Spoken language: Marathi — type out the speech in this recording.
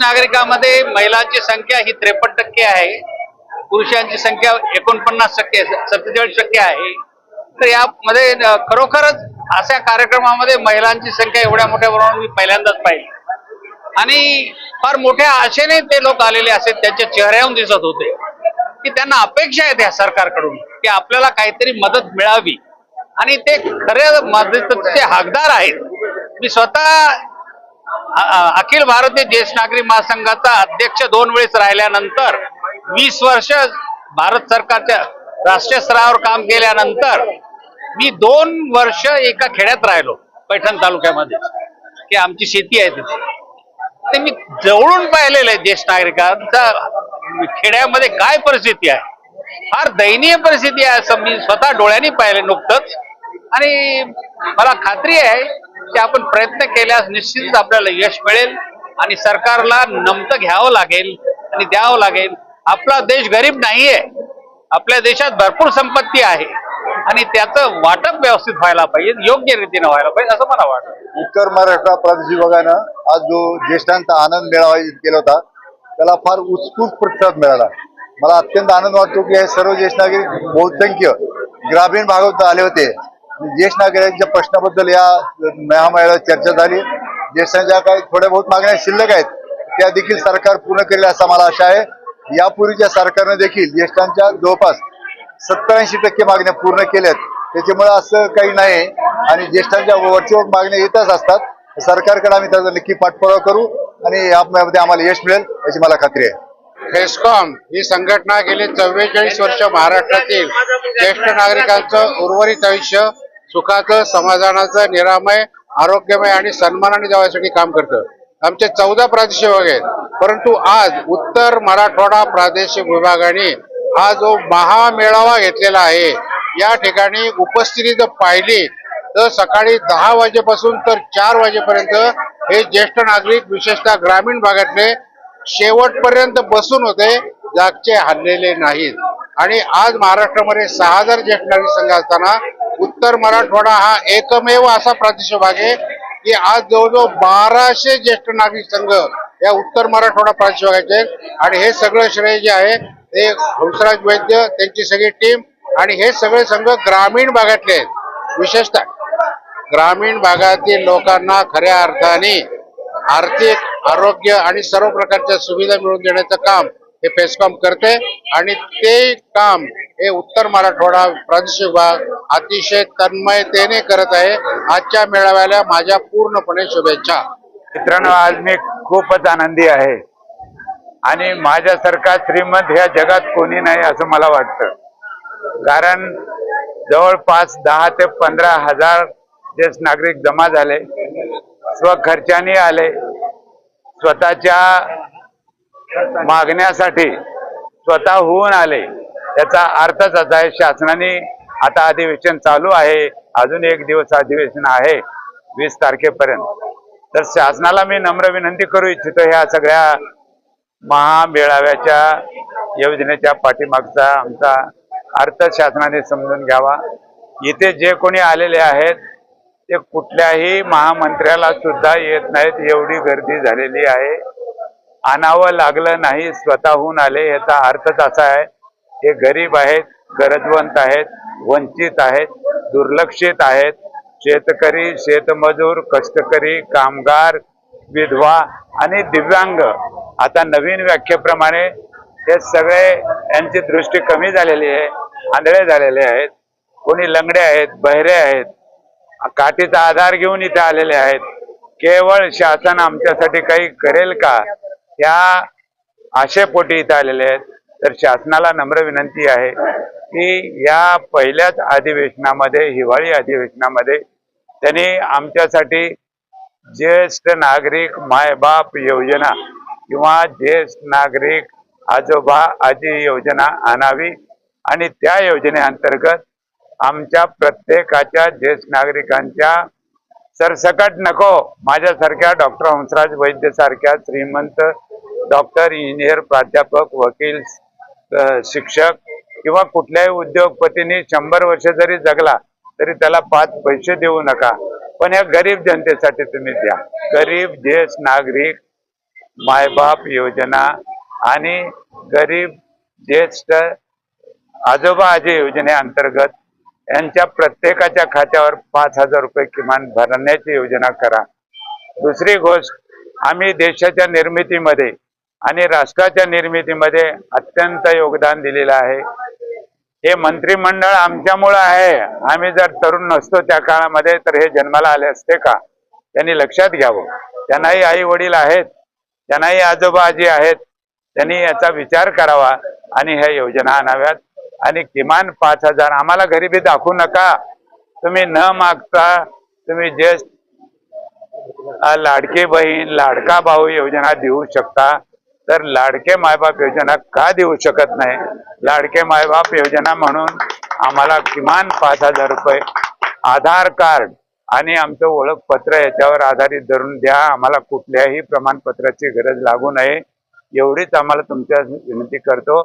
नागरिकांमध्ये महिलांची संख्या ही त्रेपन्न टक्के आहे. पुरुषांची संख्या एकोणपन्नास टक्के सत्तेचाळीस टक्के आहे. तर यामध्ये खरोखरच अशा कार्यक्रमामध्ये महिलांची संख्या एवढ्या मोठ्या प्रमाणात मी पहिल्यांदाच पाहिली. आणि फार मोठ्या आशेने ते लोक आलेले असे त्यांच्या चेहऱ्याहून दिसत होते. की त्यांना अपेक्षा आहेत या सरकारकडून की आपल्याला काहीतरी मदत मिळावी. आणि ते खऱ्या मदतीचे हकदार आहेत. मी स्वतः अखिल भारतीय ज्येष्ठ नागरिक महासंघाचा अध्यक्ष दोन वेळेस राहिल्यानंतर वीस वर्ष भारत सरकारच्या राष्ट्रीय स्तरावर काम केल्यानंतर मी दोन वर्ष एका खेड्यात राहिलो पैठण तालुक्यामध्ये की आमची शेती आहे तिथे. ते मी जवळून पाहिलेलं आहे ज्येष्ठ नागरिकांचा खेड्यामध्ये काय परिस्थिती आहे. फार दयनीय परिस्थिती आहे असं मी स्वतः डोळ्यांनी पाहिले नुकतंच. आणि मला खात्री आहे की आपण प्रयत्न केल्यास निश्चितच आपल्याला यश मिळेल आणि सरकारला नमतं घ्यावं लागेल आणि द्यावं लागेल. आपला देश गरीब नाहीये. आपल्या देशात भरपूर संपत्ती आहे. आणि त्याचं वाटप व्यवस्थित व्हायला पाहिजे योग्य रीतीने व्हायला पाहिजे असं मला वाटतं. उत्तर महाराष्ट्र प्रादेशिक विभागानं आज जो ज्येष्ठांचा आनंद मेळावा आयोजित केला होता त्याला फार उत्स्फूर्त प्रतिसाद मिळाला. मला अत्यंत आनंद वाटतो की हे सर्व ज्येष्ठ नागरिक बहुसंख्य ग्रामीण भागात आले होते. ज्येष्ठ नागरिकांच्या प्रश्नाबद्दल या महामेळाव्यात चर्चा झाली. ज्येष्ठांच्या काही थोड्या बहुत मागण्या शिल्लक आहेत त्या देखील सरकार पूर्ण करेल असा मला आशा आहे. यापूर्वीच्या सरकारनं देखील ज्येष्ठांच्या जवळपास सत्तर ऐंशी टक्के मागण्या पूर्ण केल्यात. त्याच्यामुळे असं काही नाही. आणि ज्येष्ठांच्या वरचेवर मागण्या येतच असतात. सरकारकडे आम्ही त्याचा नक्की पाठपुरावा करू आणि यामध्ये आम्हाला यश मिळेल याची मला खात्री आहे. फेस्कॉम ही संघटना गेली चव्वेचाळीस वर्ष महाराष्ट्रातील ज्येष्ठ नागरिकांचं उर्वरित आयुष्य सुखाचं समाधानाचं निरामय आरोग्यमय आणि सन्मानाने देवासाठी काम करतं. आमचे चौदा प्रादेशिक विभाग आहेत. परंतु आज उत्तर मराठवाडा प्रादेशिक विभागाने हा जो महामेळावा घेतलेला आहे या ठिकाणी उपस्थिती जर पाहिली तर सकाळी दहा वाजेपासून तर चार वाजेपर्यंत हे ज्येष्ठ नागरिक विशेषतः ग्रामीण भागातले शेवटपर्यंत बसून होते जागचे हल्लेले नाहीत. आणि आज महाराष्ट्रामध्ये सहा हजार ज्येष्ठ नागरिक संघ असताना उत्तर मराठवाडा हा एकमेव असा प्रादेशिक भाग आहे की आज जवळजवळ बाराशे ज्येष्ठ नागरिक संघ या उत्तर मराठवाडा प्रादेशिक भागाचे आहेत. आणि हे सगळं श्रेय जे आहे ते हंसराज वैद्य त्यांची सगळी टीम आणि हे सगळे संघ ग्रामीण भागातले आहेत. विशेषतः ग्रामीण भागातील लोकांना खऱ्या अर्थाने आर्थिक आरोग्य आणि सर्व प्रकारच्या सुविधा मिळवून देण्याचं काम हे फेसकॉम करते आणि ते काम हे उत्तर मराठवाडा प्रादेशिक विभाग अतिशय तन्मयतेने करत आहे. आजच्या मेळाव्याला माझ्या पूर्णपणे शुभेच्छा. मित्रांनो आज मी खूपच आनंदी आहे. आणि माझ्यासारखा श्रीमंत ह्या जगात कोणी नाही असं मला वाटतं. कारण जवळपास दहा ते पंधरा हजार ज्येष्ठ नागरिक जमा झाले. स्वखर्चाने आले. स्वतःच्या मागण्यासाठी स्वतःहून आले. याचा अर्थच असा आहे शासनाने आता अधिवेशन चालू आहे. अजून एक दिवस अधिवेशन आहे वीस तारखेपर्यंत. तर शासनाला मी नम्र विनंती करू इच्छितो ह्या सगळ्या महामेळाव्याच्या योजनेच्या पाठीमागचा आमचा अर्थ शासनाने समजून घ्यावा. इथे जे कोणी आलेले आहेत ते कुठल्याही महामंत्र्याला सुद्धा येत नाहीत एवढी गर्दी झालेली आहे. आणावं लागलं नाही स्वतःहून आले याचा अर्थच असा आहे हे गरीब आहेत गरजवंत आहेत वंचित आहेत दुर्लक्षित आहेत. शेतकरी शेतमजूर कष्टकरी कामगार विधवा आणि दिव्यांग. आता नवीन व्याख्येप्रमाणे हे सगळे यांची दृष्टी कमी झालेली आहे आंधळे झालेले आहेत. कोणी लंगडे आहेत बहिरे आहेत काठीचा आधार घेऊन इथे आलेले आहेत. केवळ शासन आमच्यासाठी काही करेल का? या आशयपोटी इथं आलेले आहेत. तर शासनाला नम्र विनंती आहे की या पहिल्याच अधिवेशनामध्ये हिवाळी अधिवेशनामध्ये त्यांनी आमच्यासाठी ज्येष्ठ नागरिक मायबाप योजना किंवा ज्येष्ठ नागरिक आजोबा आजी योजना आणावी आणि त्या योजनेअंतर्गत आमच्या प्रत्येकाच्या ज्येष्ठ नागरिकांच्या सरसकट नको माझ्यासारख्या डॉक्टर हंसराज वैद्य सारख्या श्रीमंत डॉक्टर इंजिनियर प्राध्यापक वकील शिक्षक किंवा कुठल्याही उद्योगपतीने शंभर वर्ष जरी जगला तरी त्याला पाच पैसे देऊ नका. पण या गरीब जनतेसाठी तुम्ही द्या. गरीब ज्येष्ठ नागरिक मायबाप योजना आणि गरीब ज्येष्ठ आजोबा आजी योजनेअंतर्गत यांच्या प्रत्येकाच्या खात्यावर पाच हजार रुपये किमान भरण्याची योजना करा. दुसरी गोष्ट आम्ही देशाच्या निर्मितीमध्ये आणि राष्ट्राच्या निर्मितीमध्ये अत्यंत योगदान दिलेलं आहे. हे मंत्रिमंडळ आमच्यामुळं आहे. आम्ही जर तरुण नसतो त्या काळामध्ये तर हे जन्माला आले असते का? त्यांनी लक्षात घ्यावं. त्यांनाही आई वडील आहेत. त्यांनाही आजोबा आजी आहेत. त्यांनी याचा विचार करावा आणि ह्या योजना आणाव्यात. आणि किमान पाच हजार आम्हाला गरिबी दाखवू नका. तुम्ही न मागता तुम्ही ज्येष्ठ लाडकी बहीण लाडका भाऊ योजना देऊ शकता. तर लाडके मायबाप योजना का देऊ शकत नाही? लाडके मायबाप योजना म्हणून आम्हाला किमान पाच हजार रुपये आधार कार्ड आणि आमचं ओळखपत्र याच्यावर आधारित धरून द्या. आम्हाला कुठल्याही प्रमाणपत्राची गरज लागू नये. एवढीच आम्हाला तुमच्या विनंती करतो.